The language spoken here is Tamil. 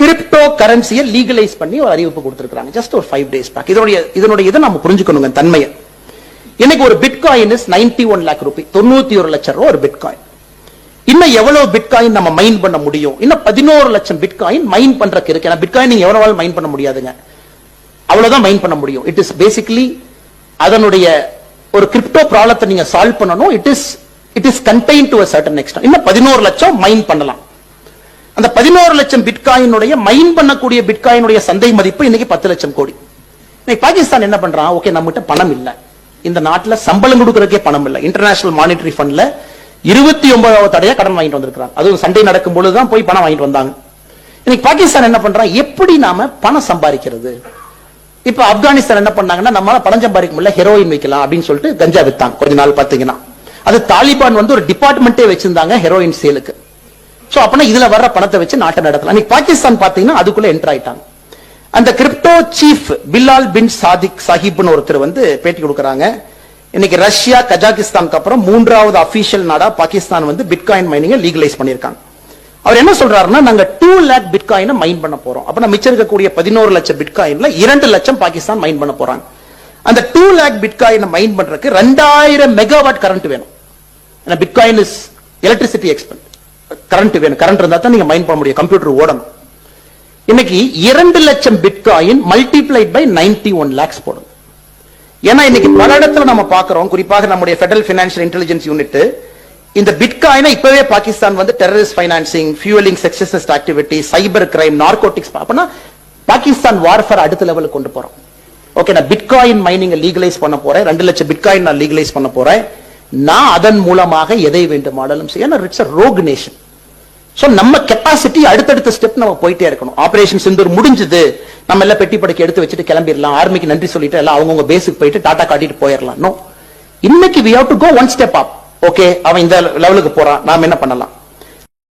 கிரிப்டோ கரன்சியை லீகலைஸ் பண்ணி ஒரு அறிவிப்பு கொடுத்துருக்காங்க ஜஸ்ட் ஒரு ஃபைவ் டேஸ் பேக் இதனுடைய இதனுடைய இதை நம்ம புரிஞ்சுக்கணுங்க தன்மையை. இன்னைக்கு ஒரு bitcoin is ninety one lakh rupee தொண்ணூத்தி ஒரு லட்சம் ரூபா ஒரு பிட்காயின் இன்னும் எவ்வளவு பிட்காயின் நம்ம மைன் பண்ண முடியும்? இன்னும் பதினோரு லட்சம் பிட்காயின் மைன் பண்றதுக்கு இருக்கு. ஏன்னா பிட்காயின் நீங்க எவ்வளவு மைன் பண்ண முடியாதுங்க. அவ்வளவுதான் மைன் பண்ண முடியும். இட் இஸ் பேசிக்கலி அதனுடைய ஒரு கிரிப்டோ ப்ராப்ளத்தை நீங்க சால்வ் பண்ணணும். It is it is contain to certain extent இன்னும் பதினோரு லட்சம் மைன் பண்ணலாம். அந்த பதினோரு லட்சம் பிட்காயினுடைய மைன் பண்ணக்கூடிய பிட்காயினுடைய சந்தை மதிப்பு இன்னைக்கு பத்து லட்சம் கோடி. இன்னைக்கு பாகிஸ்தான் என்ன பண்றான்? ஓகே நம்மகிட்ட பணம் இல்ல. இந்த நாட்டுல சம்பளம் கொடுக்கறதுக்கே பணம் இல்ல. இன்டர்நேஷனல் மானிட்டரி ஃபண்ட்ல இருபத்தி ஒன்பதாவது தடையா கடன் வாங்கிட்டு வந்திருக்கிறாங்க அதுவும் சண்டை நடக்கும் பொழுதுதான் போய் பணம் வாங்கிட்டு வந்தாங்க. இன்னைக்கு பாகிஸ்தான் என்ன பண்றான்? எப்படி நாம பணம் சம்பாதிக்கிறது? இப்ப ஆப்கானிஸ்தான் என்ன பண்ணாங்கன்னா நம்மளால பணம் சம்பாதிக்க முடியல ஹெரோயின் வைக்கலாம் அப்படின்னு சொல்லிட்டு கஞ்சா வித்தாங்க. கொஞ்ச நாள் பாத்தீங்கன்னா. அது தாலிபான் வந்து ஒரு டிபார்ட்மெண்ட்டே வச்சிருந்தாங்க ஹெரோயின் சேலுக்கு சோ அப்பனா இதுல வர்ற பணத்தை வச்சு நாட்டை நடத்தலாம். இன்னைக்கு பாகிஸ்தான் பாத்தீங்கன்னா அதுக்குள்ள என்டர் ஆயிட்டாங்க. அந்த கிரிப்டோ சீஃப் பில்லால் பின் சாதிக் சாஹிப்னு ஒருத்தர் வந்து பேட்டி கொடுக்குறாங்க. இன்னைக்கு ரஷ்யா கஜாகிஸ்தானுக்கு அப்புறம் மூன்றாவது அபிஷியல் நாடா பாகிஸ்தான் வந்து பிட்காயின் மைனிங்கை லீகலைஸ் பண்ணியிருக்காங்க. அவர் என்ன சொல்றாருன்னா நாங்க டூ லேக் பிட்காயினை மைன் பண்ண போறோம். அப்ப நம்ம மிச்சம் இருக்கக்கூடிய பதினோரு லட்சம் பிட்காயின்ல இரண்டு லட்சம் பாகிஸ்தான் மைன் பண்ண போறாங்க. அந்த டூ லேக் பிட்காயினை மைன் பண்றதுக்கு ரெண்டாயிரம் மெகாவாட் கரண்ட் வேணும். ஏன்னா bitcoin is electricity expend current வேணும். கரண்ட் இருந்தா தான் நீங்க மைன் பண்ண முடியும். கம்ப்யூட்டர் ஓடணும். இன்னைக்கு இரண்டு லட்சம் bitcoin multiplied by ninety one lakhs போடும். ஏன்னா இன்னைக்கு பல இடத்துல நம்ம பாக்குறோம் குறிப்பாக நம்முடைய ஃபெடரல் பினான்சியல் இன்டெலிஜென்ஸ் யூனிட் இந்த பிட்காயினை இப்பவே பாகிஸ்தான் வந்து terrorist financing fueling sexist activity cyber crime narcotics அப்படின்னா பாகிஸ்தான் வார்ஃபேர் அடுத்த லெவலுக்கு கொண்டு போறோம். ஓகே நான் பிட்காயின் மைனிங் லீகலைஸ் பண்ண போறேன். ரெண்டு லட்சம் பிட்காயின் நான் லீகலைஸ் பண்ண போறேன். நான் அதன் மூலமாக எதை வேண்டுமானாலும் செய்ய. It's a rogue nation so நம்ம கெப்பாசிட்டி அடுத்தடுத்த ஸ்டெப் நம்ம போயிட்டே இருக்கணும். ஆபரேஷன் சிந்தூர் முடிஞ்சது. நம்ம எல்லாம் பெட்டி படைக்க எடுத்து வச்சுட்டு கிளம்பிடலாம். ஆர்மிக்கு நன்றி சொல்லிட்டு எல்லாம் அவங்கவுங்க பேஸுக்கு போயிட்டு டாடா காட்டிட்டு போயிடலாம். நோ இன்னைக்கு we have to go one step up okay அவன் இந்த லெவலுக்கு போறான். நாம என்ன பண்ணலாம்?